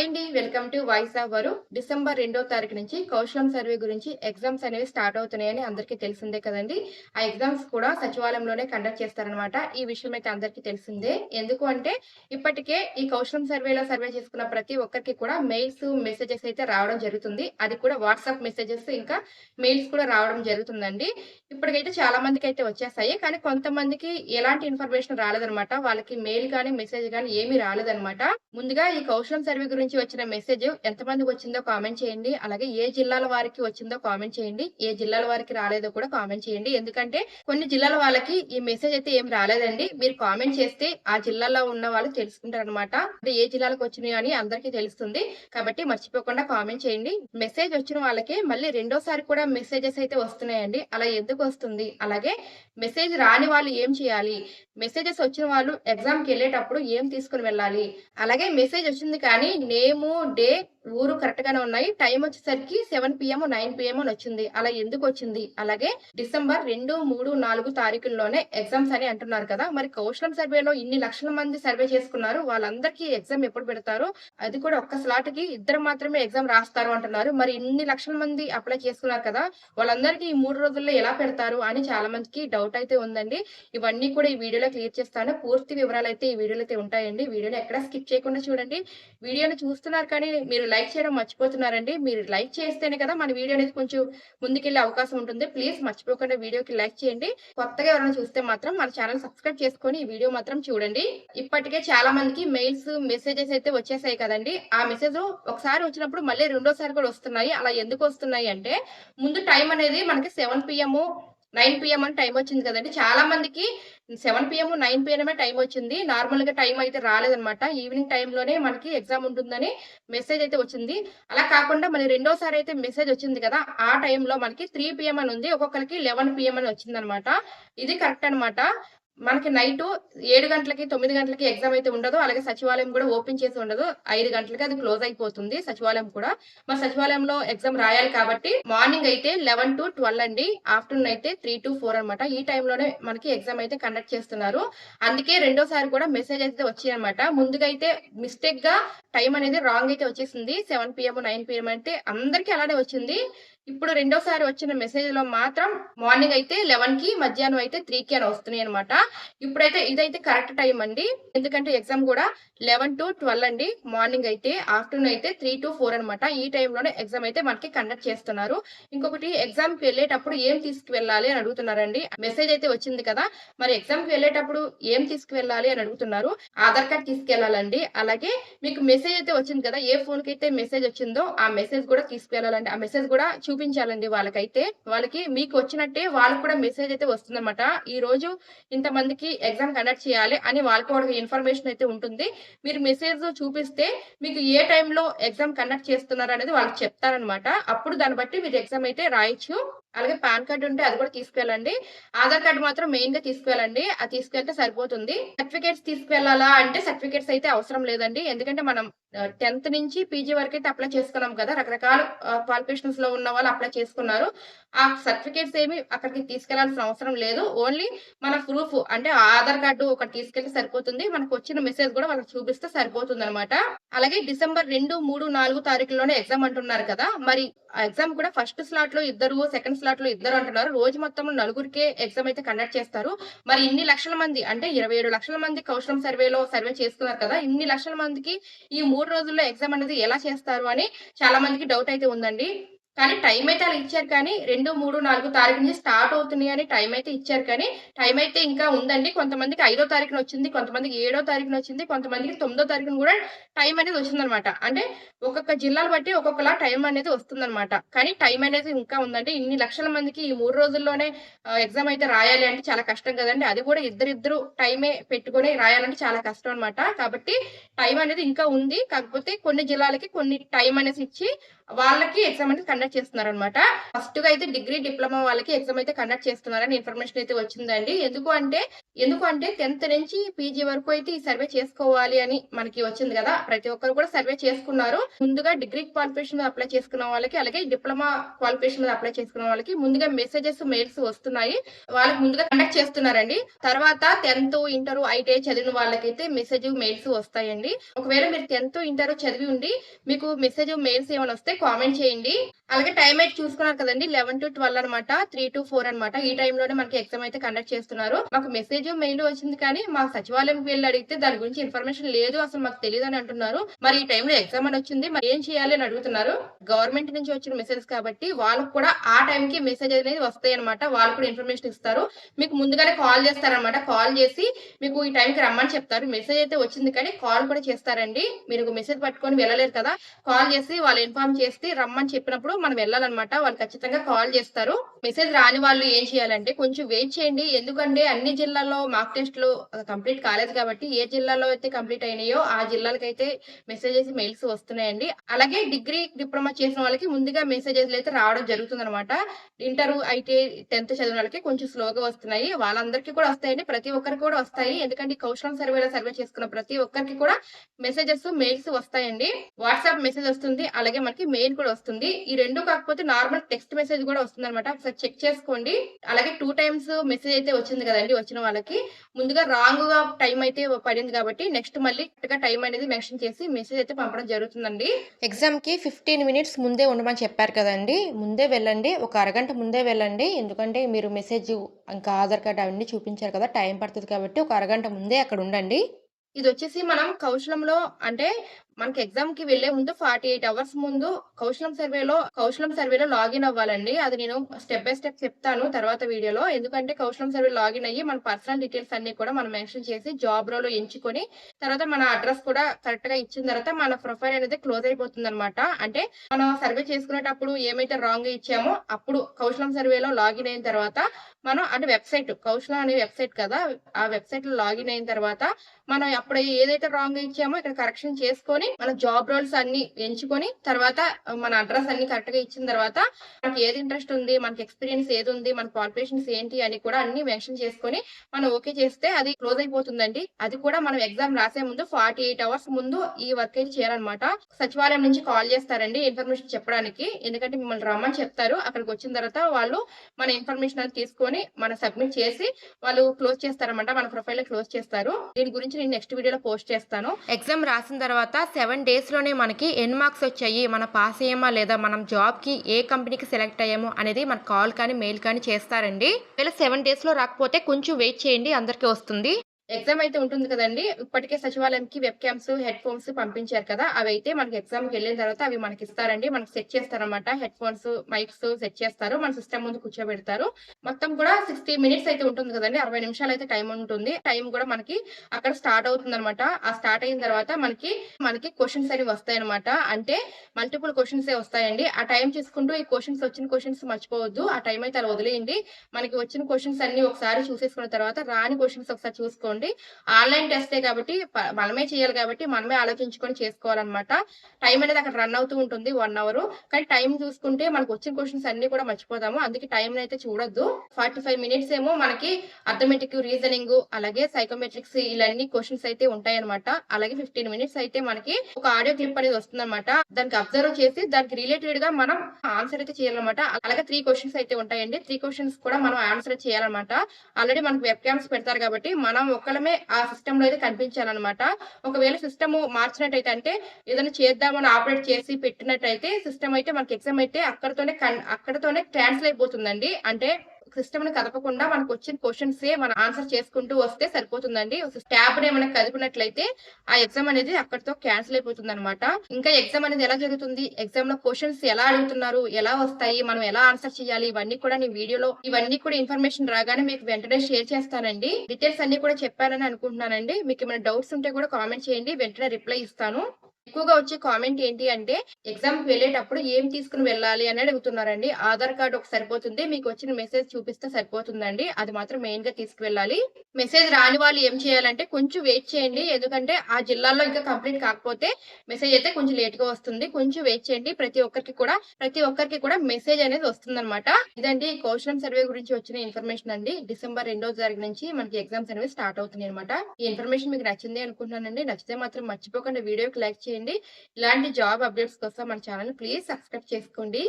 Hi అండి welcome to voice of Varu December రెండో తారీఖు నుంచి కౌశలం సర్వే గురించి ఎగ్జామ్స్ అనేవి స్టార్ట్ అవుతున్నాయని అందరికీ తెలిసిందే కదండి. ఆ ఎగ్జామ్స్ కూడా సచివాలయంలోనే కండక్ట్ చేస్తారనమాట ఈ విషయం అయితే అందరికీ తెలిసిందే. ఎందుకు అంటే ఇప్పటికే ఈ కౌశలం సర్వేలో సర్వే చేసుకున్న ప్రతి ఒక్కరికి కూడా మెయిల్స్ మెసేజెస్ అయితే రావడం జరుగుతుంది. అది కూడా వాట్సాప్ మెసేజెస్ ఇంకా మెయిల్స్ కూడా రావడం జరుగుతుందండి. ఇప్పటికైతే చాలా మందికి అయితే వచ్చేస్తాయి. కానీ కొంతమందికి ఎలాంటి ఇన్ఫర్మేషన్ రాలేదనమాట వాళ్ళకి మెయిల్ కానీ మెసేజ్ కానీ ఏమీ రాలేదన్నమాట. ముందుగా ఈ కౌశలం సర్వే గురించి వచ్చిన మెసేజ్ ఎంతమందికి వచ్చిందో కామెంట్ చేయండి. అలాగే ఏ జిల్లాల వారికి వచ్చిందో కామెంట్ చేయండి. ఏ జిల్లాల వారికి రాలేదో కూడా కామెంట్ చేయండి. ఎందుకంటే కొన్ని జిల్లాల వాళ్ళకి ఈ మెసేజ్ అయితే ఏం రాలేదండి. మీరు కామెంట్ చేస్తే ఆ జిల్లాలో ఉన్న వాళ్ళు తెలుసుకుంటారు అనమాట అంటే ఏ జిల్లాలకు వచ్చినాయి అని అందరికీ తెలుస్తుంది. కాబట్టి మర్చిపోకుండా కామెంట్ చేయండి. మెసేజ్ వచ్చిన వాళ్ళకి మళ్ళీ రెండోసారి కూడా మెసేజెస్ అయితే వస్తున్నాయండి. అలా ఎందుకు వస్తుంది? అలాగే మెసేజ్ రాని వాళ్ళు ఏం చేయాలి? మెసేజెస్ వచ్చిన వాళ్ళు ఎగ్జామ్కి వెళ్ళేటప్పుడు ఏం తీసుకుని వెళ్ళాలి? అలాగే మెసేజ్ వచ్చింది కానీ నేము డే ఊరు కరెక్ట్ గానే ఉన్నాయి. టైం వచ్చేసరికి సెవెన్ పిఎం నైన్ పిఎం అని వచ్చింది. అలా ఎందుకు వచ్చింది? అలాగే డిసెంబర్ రెండు మూడు నాలుగు తారీఖుల్లోనే ఎగ్జామ్స్ అని అంటున్నారు కదా. మరి కౌశలం సర్వేలో ఇన్ని లక్షల మంది సర్వే చేసుకున్నారు. వాళ్ళందరికీ ఎగ్జామ్ ఎప్పుడు పెడతారు? అది కూడా ఒక్క స్లాట్కి ఇద్దరు మాత్రమే ఎగ్జామ్ రాస్తారు అంటున్నారు. మరి ఇన్ని లక్షల మంది అప్లై చేసుకున్నారు కదా. వాళ్ళందరికీ ఈ మూడు రోజుల్లో ఎలా పెడతారు అని చాలా మందికి డౌట్ అయితే ఉందండి. ఇవన్నీ కూడా ఈ వీడియోలో క్లియర్ చేస్తాను. పూర్తి వివరాలు అయితే ఈ వీడియోలో అయితే ఉంటాయండి. వీడియోని ఎక్కడ స్కిప్ చేయకుండా చూడండి. వీడియోని చూస్తున్నారు కానీ మీరు లైక్ చేయడం మర్చిపోతున్నారండి. మీరు లైక్ చేస్తేనే కదా మన వీడియో అనేది కొంచెం ముందుకెళ్ళే అవకాశం ఉంటుంది. ప్లీజ్ మర్చిపోకుండా వీడియోకి లైక్ చేయండి. కొత్తగా ఎవరైనా చూస్తే మాత్రం మన ఛానల్ సబ్స్క్రైబ్ చేసుకొని ఈ వీడియో మాత్రం చూడండి. ఇప్పటికే చాలా మందికి మెయిల్స్ మెసేజెస్ అయితే వచ్చేసాయి కదండి. ఆ మెసేజ్ ఒకసారి వచ్చినప్పుడు మళ్ళీ రెండోసారి కూడా వస్తున్నాయి. అలా ఎందుకు వస్తున్నాయి అంటే ముందు టైం అనేది మనకి సెవెన్ పిఎం నైన్ పిఎం అని టైం వచ్చింది కదండి. చాలా మందికి సెవెన్ పిఎం నైన్ పిఎంఏ టైం వచ్చింది. నార్మల్గా టైం అయితే రాలేదనమాట ఈవినింగ్ టైంలోనే మనకి ఎగ్జామ్ ఉంటుందని మెసేజ్ అయితే వచ్చింది. అలా కాకుండా మరి రెండోసారి అయితే మెసేజ్ వచ్చింది కదా ఆ టైంలో మనకి త్రీ పిఎం అని ఉంది. ఒక్కొక్కరికి లెవెన్ పిఎం అని వచ్చింది అనమాట ఇది కరెక్ట్ అనమాట మనకి నైట్ ఏడు గంటలకి తొమ్మిది గంటలకి ఎగ్జామ్ అయితే ఉండదు. అలాగే సచివాలయం కూడా ఓపెన్ చేసి ఉండదు. ఐదు గంటలకి అది క్లోజ్ అయిపోతుంది సచివాలయం కూడా. మా సచివాలయంలో ఎగ్జామ్ రాయాలి కాబట్టి మార్నింగ్ అయితే లెవెన్ టు ట్వెల్వ్ అండి. ఆఫ్టర్నూన్ అయితే త్రీ టు ఫోర్ అనమాట ఈ టైంలోనే మనకి ఎగ్జామ్ అయితే కండక్ట్ చేస్తున్నారు. అందుకే రెండోసారి కూడా మెసేజ్ అయితే వచ్చింది అనమాట ముందుగా అయితే మిస్టేక్గా టైం అనేది రాంగ్ అయితే వచ్చేసింది. సెవెన్ పిఎం నైన్ పిఎం అంటే అందరికీ అలానే వచ్చింది. ఇప్పుడు రెండోసారి వచ్చిన మెసేజ్లో మాత్రం మార్నింగ్ అయితే లెవెన్కి మధ్యాహ్నం అయితే త్రీ కి అని వస్తున్నాయి అనమాట ఇప్పుడైతే ఇదైతే కరెక్ట్ టైం అండి. ఎందుకంటే ఎగ్జామ్ కూడా లెవెన్ టు ట్వెల్వ్ అండి. మార్నింగ్ అయితే ఆఫ్టర్నూన్ అయితే త్రీ టు ఫోర్ అనమాట ఈ టైంలోనే ఎగ్జామ్ అయితే మనకి కండక్ట్ చేస్తున్నారు. ఇంకొకటి ఎగ్జామ్కి వెళ్ళేటప్పుడు ఏం తీసుకువెళ్ళాలి అని అడుగుతున్నారండి. మెసేజ్ అయితే వచ్చింది కదా. మరి ఎగ్జామ్కి వెళ్ళేటప్పుడు ఏం తీసుకువెళ్ళాలి అని అడుగుతున్నారు. ఆధార్ కార్డ్ తీసుకెళ్ళాలండి అలాగే మీకు మెసేజ్ అయితే వచ్చింది కదా. ఏ ఫోన్కి అయితే మెసేజ్ వచ్చిందో ఆ మెసేజ్ కూడా తీసుకువెళ్ళాలండి. ఆ మెసేజ్ కూడా చూపించాలండి వాళ్ళకైతే. వాళ్ళకి మీకు వచ్చినట్టే వాళ్ళకి కూడా మెసేజ్ అయితే వస్తుందన్నమాట. ఈ రోజు ఇంతమందికి ఎగ్జామ్ కండక్ట్ చేయాలి అని వాళ్ళకి ఒక ఇన్ఫర్మేషన్ అయితే ఉంటుంది. మీరు మెసేజ్ చూపిస్తే మీకు ఏ టైంలో ఎగ్జామ్ కండక్ట్ చేస్తున్నారు అనేది వాళ్ళకి చెప్తారనమాట అప్పుడు దాన్ని బట్టి మీరు ఎగ్జామ్ అయితే రాయొచ్చు. అలాగే పాన్ కార్డు ఉంటే అది కూడా తీసుకెళ్ళండి. ఆధార్ కార్డు మాత్రం మెయిన్గా తీసుకెళ్ళండి. అది తీసుకెళ్తే సరిపోతుంది. సర్టిఫికేట్స్ తీసుకెళ్ళాలా అంటే సర్టిఫికేట్స్ అయితే అవసరం లేదండి. ఎందుకంటే మనం టెన్త్ నుంచి పీజీ వరకు అయితే అప్లై చేసుకున్నాం కదా. రకరకాల క్వాలిఫికేషన్స్లో ఉన్న వాళ్ళు అప్లై చేసుకున్నారు. ఆ సర్టిఫికేట్స్ ఏమి అక్కడికి తీసుకెళ్ళాల్సిన అవసరం లేదు. ఓన్లీ మన ప్రూఫ్ అంటే ఆధార్ కార్డు ఒకటి తీసుకెళ్తే సరిపోతుంది. మనకు వచ్చిన మెసేజ్ కూడా వాళ్ళకి చూపిస్తే సరిపోతుంది అనమాట అలాగే డిసెంబర్ రెండు మూడు నాలుగు తారీఖులోనే ఎగ్జామ్ అంటున్నారు కదా. మరి ఆ ఎగ్జామ్ కూడా ఫస్ట్ స్లాట్లో ఇద్దరు సెకండ్ స్లాట్లు ఇద్దరు అంటున్నారు. రోజు మొత్తం నలుగురికే ఎగ్జామ్ అయితే కండక్ట్ చేస్తారు. మరి ఇన్ని లక్షల మంది అంటే ఇరవై ఏడు లక్షల మంది కౌశలం సర్వేలో సర్వే చేసుకున్నారు కదా ఇన్ని లక్షల మందికి ఈ మూడు రోజుల్లో ఎగ్జామ్ అనేది ఎలా చేస్తారు అని చాలా మందికి డౌట్ అయితే ఉందండి. కానీ టైం అయితే అలా ఇచ్చారు కానీ రెండు మూడు నాలుగు తారీఖు నుంచి స్టార్ట్ అవుతున్నాయి అని టైం అయితే ఇచ్చారు కానీ టైం అయితే ఇంకా ఉందండి. కొంతమందికి ఐదో తారీఖున వచ్చింది కొంతమందికి ఏడో తారీఖున వచ్చింది కొంతమందికి తొమ్మిదో తారీఖున కూడా టైం అనేది వచ్చిందనమాట అంటే ఒక్కొక్క జిల్లాలు బట్టి ఒక్కొక్కలా టైం అనేది వస్తుందన్నమాట. కానీ టైం అనేది ఇంకా ఉందండి. ఇన్ని లక్షల మందికి ఈ మూడు రోజుల్లోనే ఎగ్జామ్ అయితే రాయాలి అంటే చాలా కష్టం కదండి. అది కూడా ఇద్దరిద్దరు టైమే పెట్టుకొని రాయాలంటే చాలా కష్టం అనమాట కాబట్టి టైం అనేది ఇంకా ఉంది. కాకపోతే కొన్ని జిల్లాలకి కొన్ని టైం అనేసి ఇచ్చి వాళ్ళకి ఎగ్జామ్ అనేది కండక్ట్ చేస్తున్నారు అనమాట ఫస్ట్గా అయితే డిగ్రీ డిప్లొమా వాళ్ళకి ఎగ్జామ్ అయితే కండక్ట్ చేస్తున్నారని ఇన్ఫర్మేషన్ అయితే వచ్చిందండి. ఎందుకు అంటే ఎందుకు అంటే టెన్త్ నుంచి పీజీ వరకు అయితే ఈ సర్వే చేసుకోవాలి అని మనకి వచ్చింది కదా. ప్రతి ఒక్కరు కూడా సర్వే చేసుకున్నారు. ముందుగా డిగ్రీ క్వాలిఫికేషన్ మీద అప్లై చేసుకున్న వాళ్ళకి అలాగే డిప్లొమా క్వాలిఫికేషన్ మీద అప్లై చేసుకున్న వాళ్ళకి ముందుగా మెసేజెస్ మెయిల్స్ వస్తున్నాయి. వాళ్ళకి ముందుగా కండక్ట్ చేస్తున్నారండి. తర్వాత టెన్త్ ఇంటర్ ఐటీఐ చదివిన వాళ్ళకైతే మెసేజ్ మెయిల్స్ వస్తాయండి. ఒకవేళ మీరు టెన్త్ ఇంటర్ చదివి ఉండి మీకు మెసేజ్ మెయిల్స్ ఏమైనా వస్తే కామెంట్ చేయండి. అలాగే టైం అయితే చూసుకున్నారు కదండి. లెవెన్ టు ట్వెల్వ్ అనమాట త్రీ టు ఫోర్ అనమాట ఈ టైంలోనే మనకి ఎగ్జామ్ అయితే కండక్ట్ చేస్తున్నారు. మాకు మెసేజ్ మెయిల్ వచ్చింది కానీ మా సచివాలయం వెళ్ళి అడిగితే దాని గురించి ఇన్ఫర్మేషన్ లేదు. అసలు మాకు తెలియదు అని అంటున్నారు. మరి ఈ టైంలో ఎగ్జామ్ అని వచ్చింది. మరి ఏం చేయాలి అని అడుగుతున్నారు. గవర్నమెంట్ నుంచి వచ్చిన మెసేజ్ కాబట్టి వాళ్ళకు కూడా ఆ టైంకి మెసేజ్ అనేది వస్తాయి అనమాట వాళ్ళు కూడా ఇన్ఫర్మేషన్ ఇస్తారు. మీకు ముందుగానే కాల్ చేస్తారనమాట కాల్ చేసి మీకు ఈ టైంకి రమ్మని చెప్తారు. మెసేజ్ అయితే వచ్చింది కానీ కాల్ కూడా చేస్తారండి. మీరు మెసేజ్ పట్టుకొని వెళ్ళలేరు కదా. కాల్ చేసి వాళ్ళు ఇన్ఫార్మ్ చేసి రమ్మని చెప్పినప్పుడు మనం వెళ్ళాలన్నమాట. వాళ్ళు ఖచ్చితంగా కాల్ చేస్తారు. మెసేజ్ రాని వాళ్ళు ఏం చేయాలంటే కొంచెం వెయిట్ చేయండి. ఎందుకంటే అన్ని జిల్లాల్లో మాక్ టెస్ట్లు కంప్లీట్ కాలేదు కాబట్టి ఏ జిల్లాలో అయితే కంప్లీట్ అయినాయో ఆ జిల్లాలకైతే మెసేజెస్ మెయిల్స్ వస్తున్నాయండి. అలాగే డిగ్రీ డిప్లొమా చేసిన వాళ్ళకి ముందుగా మెసేజెస్ అయితే రావడం జరుగుతుంది అనమాట ఇంటర్ అయితే టెన్త్ చదివిన వాళ్ళకి కొంచెం స్లోగా వస్తున్నాయి. వాళ్ళందరికీ కూడా వస్తాయండి. ప్రతి ఒక్కరికి కూడా వస్తాయి. ఎందుకంటే కౌశలం సర్వేలో సర్వే చేసుకున్న ప్రతి ఒక్కరికి కూడా మెసేజెస్ మెయిల్స్ వస్తాయండి. వాట్సాప్ మెసేజ్ వస్తుంది. అలాగే మనకి మెయిల్ కూడా వస్తుంది. ఈ రెండు కాకపోతే నార్మల్ టెక్స్ట్ మెసేజ్ కూడా వస్తుంది అనమాట ఒకసారి చెక్ చేసుకోండి. అలాగే టూ టైమ్స్ మెసేజ్ అయితే వచ్చింది కదండి వచ్చిన వాళ్ళకి. ముందుగా రాంగ్గా టైం అయితే పడింది కాబట్టి నెక్స్ట్ మళ్ళీ కరెక్ట్గా టైం అనేది మెన్షన్ చేసి మెసేజ్ అయితే పంపడం జరుగుతుందండి. ఎగ్జామ్కి ఫిఫ్టీన్ మినిట్స్ ముందే ఉండమని చెప్పారు కదండి. ముందే వెళ్ళండి. ఒక అరగంట ముందే వెళ్ళండి. ఎందుకంటే మీరు మెసేజ్ ఇంకా ఆధార్ కార్డ్ అవన్నీ చూపించారు కదా టైం పడుతుంది కాబట్టి ఒక అరగంట ముందే అక్కడ ఉండండి. ఇది వచ్చేసి మనం కౌశలంలో అంటే మనకి ఎగ్జామ్కి వెళ్ళే ముందు ఫార్టీ ఎయిట్ అవర్స్ ముందు కౌశలం సర్వేలో కౌశలం సర్వేలో లాగిన్ అవ్వాలండి. అది నేను స్టెప్ బై స్టెప్ చెప్తాను తర్వాత వీడియోలో. ఎందుకంటే కౌశలం సర్వే లాగిన్ అయ్యి మన పర్సనల్ డీటెయిల్స్ అన్ని కూడా మనం మెన్షన్ చేసి జాబ్ రోలో ఎంచుకొని తర్వాత మన అడ్రస్ కూడా కరెక్ట్గా ఇచ్చిన తర్వాత మన ప్రొఫైల్ అనేది క్లోజ్ అయిపోతుంది అనమాట అంటే మనం సర్వే చేసుకునేటప్పుడు ఏమైతే రాంగ్ ఇచ్చామో అప్పుడు కౌశలం సర్వేలో లాగిన్ అయిన తర్వాత మనం అంటే వెబ్సైట్ కౌశలం అనే వెబ్సైట్ కదా ఆ వెబ్సైట్లో లాగిన్ అయిన తర్వాత మనం అప్పుడు ఏదైతే రాంగ్ ఇచ్చామో ఇక్కడ కరెక్షన్ చేసుకొని మన జాబ్ రోల్స్ అన్ని ఎంచుకొని తర్వాత మన అడ్రస్ అన్ని కరెక్ట్గా ఇచ్చిన తర్వాత మనకి ఏది ఇంట్రెస్ట్ ఉంది మనకి ఎక్స్పీరియన్స్ ఏది ఉంది మన క్వాలిఫికేషన్స్ ఏంటి అని కూడా అన్ని మెన్షన్ చేసుకొని మనం ఓకే చేస్తే అది క్లోజ్ అయిపోతుందండి. అది కూడా మనం ఎగ్జామ్ రాసే ముందు ఫార్టీ ఎయిట్ అవర్స్ ముందు ఈ వర్క్ అయితే చేయాలన్నమాట. సచివాలయం నుంచి కాల్ చేస్తారండి ఇన్ఫర్మేషన్ చెప్పడానికి. ఎందుకంటే మిమ్మల్ని రమ్మని చెప్తారు. అక్కడికి వచ్చిన తర్వాత వాళ్ళు మన ఇన్ఫర్మేషన్ అది తీసుకొని మన సబ్మిట్ చేసి వాళ్ళు క్లోజ్ చేస్తారన్నమాట. మన ప్రొఫైల్ క్లోజ్ చేస్తారు. దీని గురించి నేను నెక్స్ట్ వీడియోలో పోస్ట్ చేస్తాను. ఎగ్జామ్ రాసిన తర్వాత సెవెన్ డేస్లోనే మనకి ఎన్ మార్క్స్ వచ్చాయి. మన పాస్ అయ్యామా లేదా? మనం జాబ్కి ఏ కంపెనీకి సెలెక్ట్ అయ్యామో అనేది మన కాల్ కానీ మెయిల్ కానీ చేస్తారండి. ఒకవేళ సెవెన్ డేస్లో రాకపోతే కొంచెం వెయిట్ చేయండి అందరికీ వస్తుంది. ఎగ్జామ్ అయితే ఉంటుంది కదండి. ఇప్పటికే సచివాలయంకి వెబ్ క్యామ్స్ హెడ్ ఫోన్స్ పంపించారు కదా. అవి అయితే మనకి ఎగ్జామ్కి వెళ్ళిన తర్వాత అవి మనకి ఇస్తారండి. మనకి సెట్ చేస్తారనమాట హెడ్ ఫోన్స్ మైక్స్ సెట్ చేస్తారు. మన సిస్టమ్ ముందు కూర్చోబెడతారు. మొత్తం కూడా సిక్స్టీ మినిట్స్ అయితే ఉంటుంది కదండి. అరవై నిమిషాలు అయితే టైం ఉంటుంది. టైం కూడా మనకి అక్కడ స్టార్ట్ అవుతుంది అనమాట ఆ స్టార్ట్ అయిన తర్వాత మనకి మనకి క్వశ్చన్స్ అనేవి వస్తాయనమాట అంటే మల్టిపుల్ క్వశ్చన్స్ వస్తాయండి. ఆ టైం చూసుకుంటూ ఈ క్వశ్చన్స్ వచ్చిన క్వశ్చన్స్ మర్చిపోవద్దు. ఆ టైం అయితే అలా వదిలేయండి. మనకి వచ్చిన క్వశ్చన్స్ అన్ని ఒకసారి చూసేసుకున్న తర్వాత రాని క్వశ్చన్స్ ఒకసారి చూసుకోండి. ఆన్లైన్ టెస్టే కాబట్టి మనమే చేయాలి కాబట్టి మనమే ఆలోచించుకొని చేసుకోవాలన్నమాట. టైం అనేది అక్కడ రన్ అవుతూ ఉంటుంది వన్ అవర్. కానీ టైం చూసుకుంటే మనకు వచ్చిన క్వశ్చన్స్ అన్ని కూడా మర్చిపోతాము. అందుకే టైం అయితే చూడొద్దు. ఫార్టీ ఫైవ్ మినిట్స్ ఏమో మనకి అథమెటిక్ రీజనింగ్ అలాగే సైకోమెట్రిక్స్ ఇలాంటి క్వశ్చన్స్ అయితే ఉంటాయన్నమాట. అలాగే ఫిఫ్టీన్ మినిట్స్ అయితే మనకి ఒక ఆడియో క్లిప్ అనేది వస్తుందన్నమాట. దానికి అబ్జర్వ్ చేసి దానికి రిలేటెడ్గా మనం ఆన్సర్ అయితే చేయాలన్నమాట. అలాగే త్రీ క్వశ్చన్స్ అయితే ఉంటాయండి. త్రీ క్వశ్చన్స్ కూడా మనం ఆన్సర్ చేయాలన్నమాట. ఆల్రెడీ మనకు వెబ్ క్యామ్స్ పెడతారు కాబట్టి మనం ఒక్కలమే ఆ సిస్టమ్లో అయితే కనిపించాలన్నమాట ఒకవేళ సిస్టమ్ మార్చినట్టయితే అంటే ఏదైనా చేద్దామని ఆపరేట్ చేసి పెట్టినట్టయితే సిస్టమ్ అయితే మనకి ఎగ్జామ్ అయితే అక్కడతోనే కన్- అక్కడతోనే క్యాన్సిల్ అయిపోతుందండి. అంటే సిస్టమ్ని కదపకుండా మనకు వచ్చిన క్వశ్చన్స్ మనం ఆన్సర్ చేసుకుంటూ వస్తే సరిపోతుందండి. ట్యాబ్ని మనకి కదిపినట్లయితే ఆ ఎగ్జామ్ అనేది అక్కడితో క్యాన్సిల్ అయిపోతుంది అనమాట ఇంకా ఎగ్జామ్ అనేది ఎలా జరుగుతుంది? ఎగ్జామ్లో క్వశ్చన్స్ ఎలా అడుగుతున్నారు? ఎలా వస్తాయి? మనం ఎలా ఆన్సర్ చేయాలి? ఇవన్నీ కూడా నేను వీడియోలో ఇవన్నీ కూడా ఇన్ఫర్మేషన్ రాగానే మీకు వెంటనే షేర్ చేస్తానండి. డీటెయిల్స్ అన్ని కూడా చెప్పానని అనుకుంటున్నానండి. మీకు ఏమైనా డౌట్స్ ఉంటే కూడా కామెంట్ చేయండి. వెంటనే రిప్లై ఇస్తాను. ఎక్కువగా వచ్చే కామెంట్ ఏంటి అంటే ఎగ్జామ్కి వెళ్ళేటప్పుడు ఏం తీసుకుని వెళ్ళాలి అని అడుగుతున్నారండి. ఆధార్ కార్డు ఒక సరిపోతుంది మీకు వచ్చిన మెసేజ్ చూపిస్తే సరిపోతుందండి. అది మాత్రం మెయిన్గా తీసుకువెళ్ళాలి. మెసేజ్ రాని వాళ్ళు ఏం చేయాలంటే కొంచెం వెయిట్ చేయండి. ఎందుకంటే ఆ జిల్లాలో ఇంకా కంప్లీట్ కాకపోతే మెసేజ్ అయితే కొంచెం లేట్గా వస్తుంది. కొంచెం వెయిట్ చేయండి. ప్రతి ఒక్కరికి కూడా ప్రతి ఒక్కరికి కూడా మెసేజ్ అనేది వస్తుందన్నమాట. ఇదండి కౌశలం సర్వే గురించి వచ్చిన ఇన్ఫర్మేషన్ అండి. డిసెంబర్ రెండో తారీఖు నుంచి మనకి ఎగ్జామ్స్ అనేవి స్టార్ట్ అవుతున్నాయి అనమాట ఈ ఇన్ఫర్మేషన్ మీకు నచ్చింది అనుకుంటున్నానండి. నచ్చితే మాత్రం మర్చిపోకుండా వీడియోకి లైక్ చేయండి. ఇలాంటి జాబ్ అప్డేట్స్ కోసం మన ఛానల్ ప్లీజ్ సబ్స్క్రైబ్ చేసుకోండి.